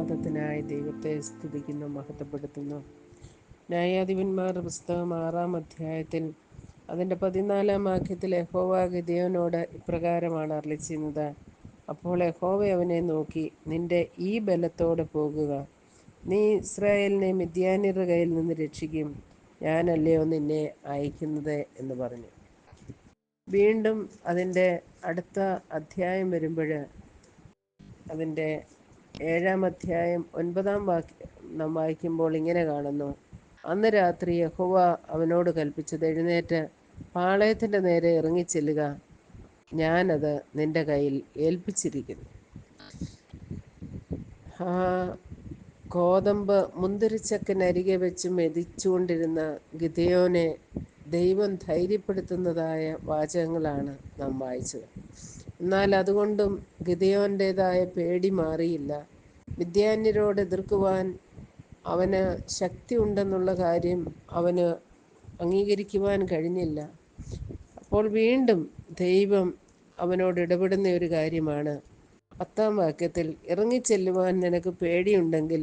പ്രഭാതത്തിനായി ദൈവത്തെ സ്തുതിക്കുന്നു മഹത്വപ്പെടുത്തുന്നു. ന്യായാധിപന്മാരുടെ പുസ്തകം ആറാം അധ്യായത്തിൽ അതിന്റെ പതിനാലാം വാക്യത്തിൽ യഹോവ ഗിദയോനോട് ഇപ്രകാരമാണ് അരളി ചെയ്യുന്നത് അപ്പോൾ യഹോവ അവനെ നോക്കി നിന്റെ ഈ ബലത്തോടെ പോകുക. നീ ഇസ്രായേലിനെ മിദ്യാന്യരുടെ കയ്യിൽ നിന്ന് രക്ഷിക്കും. ഞാനല്ലയോ നിന്നെ അയക്കുന്നത്? എന്ന് പറഞ്ഞു. വീണ്ടും അതിന്റെ അടുത്ത അധ്യായം വരുമ്പോൾ അതിന്റെ ഏഴാം അധ്യായം ഒൻപതാം വാക്യം നാം വായിക്കുമ്പോൾ ഇങ്ങനെ കാണുന്നു. അന്ന് രാത്രി യഹോവ അവനോട് കൽപ്പിച്ചത് എഴുന്നേറ്റ് പാളയത്തിന്റെ നേരെ ഇറങ്ങിച്ചെല്ലുക. ഞാനത് നിന്റെ കയ്യിൽ ഏൽപ്പിച്ചിരിക്കുന്നു. ആ മുന്തിരിച്ചക്കനരികെ വെച്ച് മെതിച്ചുകൊണ്ടിരുന്ന ഗിതയോനെ ദൈവം ധൈര്യപ്പെടുത്തുന്നതായ വാചകങ്ങളാണ് നാം വായിച്ചത്. എന്നാൽ അതുകൊണ്ടും ഗിതയോന്റെതായ പേടി മാറിയില്ല. വിദ്യാന്യരോട് എതിർക്കുവാൻ അവന് ശക്തി ഉണ്ടെന്നുള്ള കാര്യം അവന് അംഗീകരിക്കുവാൻ കഴിഞ്ഞില്ല. അപ്പോൾ വീണ്ടും ദൈവം അവനോട് ഇടപെടുന്ന ഒരു കാര്യമാണ്. പത്താം വാക്യത്തിൽ ഇറങ്ങിച്ചെല്ലുവാൻ നിനക്ക് പേടിയുണ്ടെങ്കിൽ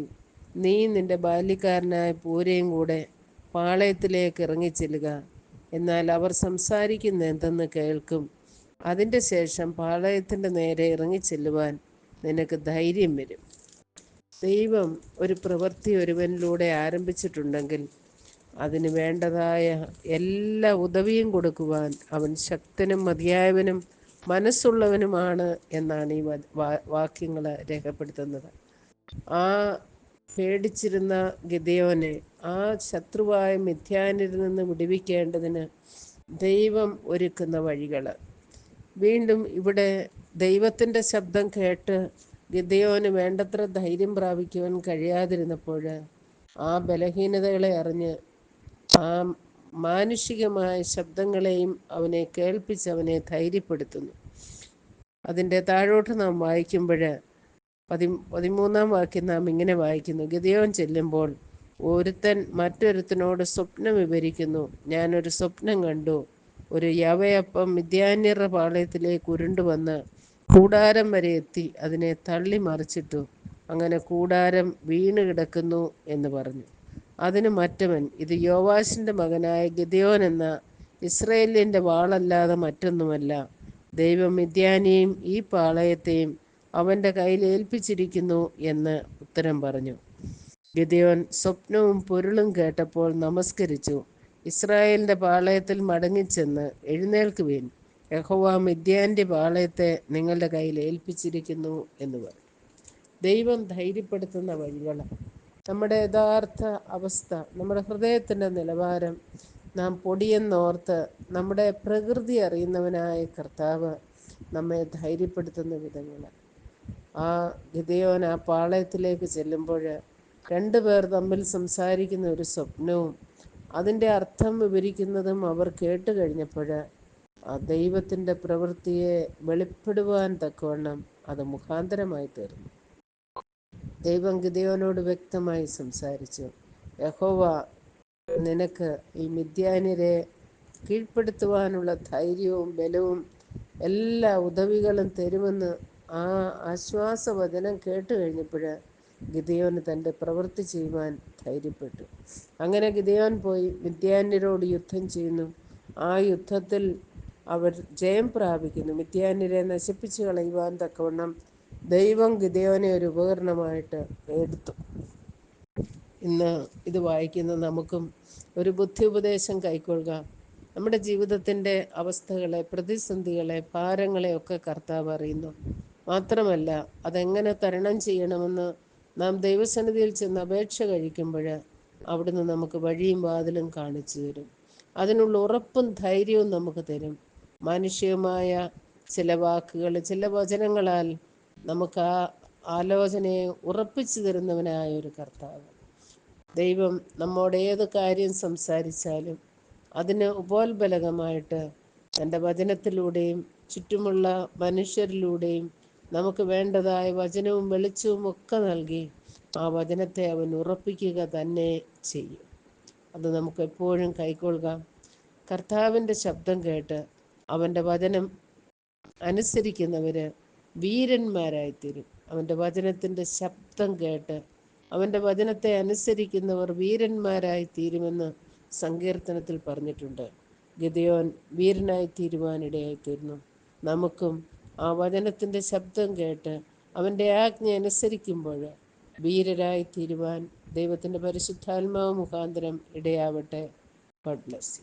നീ നിന്റെ ബാല്യക്കാരനായ പൂരയും കൂടെ പാളയത്തിലേക്ക് ഇറങ്ങിച്ചെല്ലുക. എന്നാൽ അവർ സംസാരിക്കുന്ന എന്തെന്ന് കേൾക്കും. അതിന്റെ ശേഷം പാളയത്തിന്റെ നേരെ ഇറങ്ങിച്ചെല്ലുവാൻ നിനക്ക് ധൈര്യം വരും. ദൈവം ഒരു പ്രവൃത്തി ഒരുവനിലൂടെ ആരംഭിച്ചിട്ടുണ്ടെങ്കിൽ അതിന് വേണ്ടതായ എല്ലാ ഉദവിയും കൊടുക്കുവാൻ അവൻ ശക്തനും മതിയായവനും മനസ്സുള്ളവനുമാണ് എന്നാണ് ഈ വാക്യങ്ങൾ രേഖപ്പെടുത്തുന്നത്. ആ പേടിച്ചിരുന്ന ഗിതയോനെ ആ ശത്രുവായ മിഥ്യാനിൽ നിന്ന് വിടുവിക്കേണ്ടതിന് ദൈവം ഒരുക്കുന്ന വഴികൾ വീണ്ടും ഇവിടെ ദൈവത്തിന്റെ ശബ്ദം കേട്ട് ഗിദ്യോന് വേണ്ടത്ര ധൈര്യം പ്രാപിക്കുവാൻ കഴിയാതിരുന്നപ്പോൾ ആ ബലഹീനതകളെ അറിഞ്ഞ് ആ മാനുഷികമായ ശബ്ദങ്ങളെയും അവനെ കേൾപ്പിച്ച് അവനെ ധൈര്യപ്പെടുത്തുന്നു. അതിന്റെ താഴോട്ട് നാം വായിക്കുമ്പോൾ പതി പതിമൂന്നാം വാക്യം നാം ഇങ്ങനെ വായിക്കുന്നു. ഗതിയോൻ ചെല്ലുമ്പോൾ ഒരുത്തൻ മറ്റൊരുത്തനോട് സ്വപ്നം വിവരിക്കുന്നു. ഞാനൊരു സ്വപ്നം കണ്ടു. ഒരു യവയപ്പം മിഥ്യാന്യരുടെ പാളയത്തിലേക്ക് ഉരുണ്ടുവന്ന് കൂടാരം വരെ എത്തി. അതിനെ തള്ളി മറിച്ചിട്ടു. അങ്ങനെ കൂടാരം വീണ് കിടക്കുന്നു എന്ന് പറഞ്ഞു. അതിന് മറ്റവൻ ഇത് യോവാശിന്റെ മകനായ ഗിദയോൻ എന്ന ഇസ്രയേലിന്റെ വാളല്ലാതെ മറ്റൊന്നുമല്ല. ദൈവം മിഥ്യാനിയും ഈ പാളയത്തെയും അവന്റെ കയ്യിൽ ഏൽപ്പിച്ചിരിക്കുന്നു എന്ന് ഉത്തരം പറഞ്ഞു. ഗിദയോൻ സ്വപ്നവും പൊരുളും കേട്ടപ്പോൾ നമസ്കരിച്ചു. ഇസ്രായേലിന്റെ പാളയത്തിൽ മടങ്ങിച്ചെന്ന് എഴുന്നേൽക്കുവേൻ യഹോവ മിഥ്യാന്റെ പാളയത്തെ നിങ്ങളുടെ കയ്യിൽ ഏൽപ്പിച്ചിരിക്കുന്നു എന്ന് പറയും ദൈവം ധൈര്യപ്പെടുത്തുന്ന വഴികൾ നമ്മുടെ യഥാർത്ഥ അവസ്ഥ നമ്മുടെ ഹൃദയത്തിന്റെ നിലവാരം നാം പൊടിയെന്നോർത്ത് നമ്മുടെ പ്രകൃതി അറിയുന്നവനായ കർത്താവ് നമ്മെ ധൈര്യപ്പെടുത്തുന്ന വിധങ്ങൾ ആ ഗിതയോൻ ആ പാളയത്തിലേക്ക് ചെല്ലുമ്പോൾ രണ്ടു പേർ തമ്മിൽ സംസാരിക്കുന്ന ഒരു സ്വപ്നവും അതിന്റെ അർത്ഥം വിവരിക്കുന്നതും അവർ കേട്ട് കഴിഞ്ഞപ്പോൾ ആ ദൈവത്തിന്റെ പ്രവൃത്തിയെ വെളിപ്പെടുവാൻ തക്കവണ്ണം അത് മുഖാന്തരമായി തീർന്നു. ദൈവം ഗിതയോനോട് വ്യക്തമായി സംസാരിച്ചു യഹോവ നിനക്ക് ഈ മിഥ്യാനിരെ കീഴ്പ്പെടുത്തുവാനുള്ള ധൈര്യവും ബലവും എല്ലാ ഉദവികളും തരുമെന്ന് ആ ആശ്വാസവചനം കേട്ട് കഴിഞ്ഞപ്പോൾ ഗിതയോന് തന്റെ പ്രവൃത്തി ചെയ്യുവാൻ ധൈര്യപ്പെട്ടു. അങ്ങനെ ഗിതയോൻ പോയി മിഥ്യാന്യരോട് യുദ്ധം ചെയ്യുന്നു. ആ യുദ്ധത്തിൽ അവർ ജയം പ്രാപിക്കുന്നു. മിഥ്യാന്യരെ നശിപ്പിച്ചു കളയുവാൻ തക്കവണ്ണം ദൈവം ഗിതയോനെ ഒരു ഉപകരണമായിട്ട് എടുത്തു. ഇന്ന് ഇത് വായിക്കുന്ന നമുക്കും ഒരു ബുദ്ധി ഉപദേശം കൈക്കൊള്ളുക. നമ്മുടെ ജീവിതത്തിന്റെ അവസ്ഥകളെ പ്രതിസന്ധികളെ ഭാരങ്ങളെ ഒക്കെ കർത്താവ് അറിയുന്നു. മാത്രമല്ല അതെങ്ങനെ തരണം ചെയ്യണമെന്ന് നാം ദൈവസന്നിധിയിൽ ചെന്ന് അപേക്ഷ കഴിക്കുമ്പോൾ അവിടുന്ന് നമുക്ക് വഴിയും വാതിലും കാണിച്ചു തരും. അതിനുള്ള ഉറപ്പും ധൈര്യവും നമുക്ക് തരും. മാനുഷികമായ ചില വാക്കുകൾ ചില വചനങ്ങളാൽ നമുക്ക് ആ ആലോചനയെ ഉറപ്പിച്ചു തരുന്നവനായ ഒരു കർത്താവ്. ദൈവം നമ്മോട് ഏത് കാര്യം സംസാരിച്ചാലും അതിന് ഉപോത്ബലകമായിട്ട് തന്റെ വചനത്തിലൂടെയും ചുറ്റുമുള്ള മനുഷ്യരിലൂടെയും നമുക്ക് വേണ്ടതായ വചനവും വെളിച്ചവും ഒക്കെ നൽകി ആ വചനത്തെ അവൻ ഉറപ്പിക്കുക തന്നെ ചെയ്യും. അത് നമുക്ക് എപ്പോഴും കൈക്കൊള്ളുക. കർത്താവിന്റെ ശബ്ദം കേട്ട് അവന്റെ വചനം അനുസരിക്കുന്നവർ വീരന്മാരായിത്തീരും. അവന്റെ വചനത്തിന്റെ ശബ്ദം കേട്ട് അവന്റെ വചനത്തെ അനുസരിക്കുന്നവർ വീരന്മാരായി തീരുമെന്ന് സങ്കീർത്തനത്തിൽ പറഞ്ഞിട്ടുണ്ട്. ഗിതയോൻ വീരനായി തീരുവാനിടയായിത്തീർന്നു നമുക്കും ആ വചനത്തിന്റെ ശബ്ദം കേട്ട് അവന്റെ ആജ്ഞ അനുസരിക്കുമ്പോൾ വീരരായി തീരുവാൻ ദൈവത്തിന്റെ പരിശുദ്ധാത്മാവ് മുഖാന്തരം ഇടയാവട്ടെ. God bless